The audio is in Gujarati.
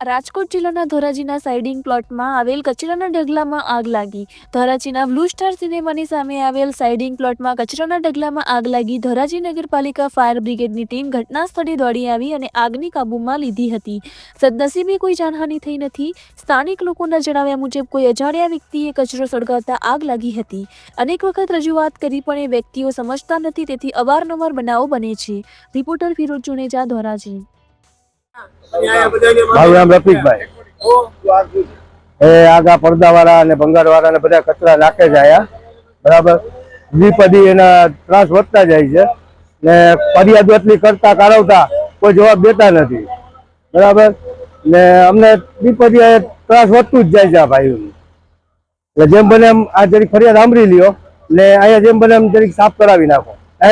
રાજકોટ જિલ્લાના ધોરાજીના સાઇડિંગ પ્લોટમાં આવેલ કચરાના ઢગલામાં આગ લાગી. ધોરાજીના બ્લુ સ્ટાર સિનેમાની સામે આવેલ સાઇડિંગ પ્લોટમાં કચરાના ઢગલામાં આગ લાગી. ધોરાજી નગરપાલિકા ફાયર બ્રિગેડની ટીમ ઘટના સ્થળે દોડી આવી અને આગની કાબૂમાં લીધી હતી. સદનસીબે કોઈ જાનહાનિ થઈ નથી. સ્થાનિક લોકોના જણાવ્યા મુજબ કોઈ અજાણ્યા વ્યક્તિએ કચરો સળગાવતા આગ લાગી હતી. અનેક વખત રજૂઆત કરી પણ એ વ્યક્તિઓ સમજતા નથી, તેથી અવારનવાર બનાવો બને છે. રિપોર્ટર ફિરોજ જુનેજા, ધોરાજી. મારું રફીકભાઈ. એ આગા પડદાવાળા અને ભંગારવાળા ને બધા કચરા નાખે છે આયા. બરાબર? દ્વિપદી એના ત્રાસ વધતા જાય છે. ને ફરિયાદ એટલી કરતા કાઢવતા કોઈ જવાબ દેતા નથી. બરાબર? ને અમને દ્વિપદી ત્રાસ વધતું જ જાય છે આ ભાઈઓની. એટલે જેમ બને એમ આ જરીક ફરિયાદ સાંભળી લ્યો. ને અહીંયા જેમ બને એમ જરીક સાફ કરાવી નાખો.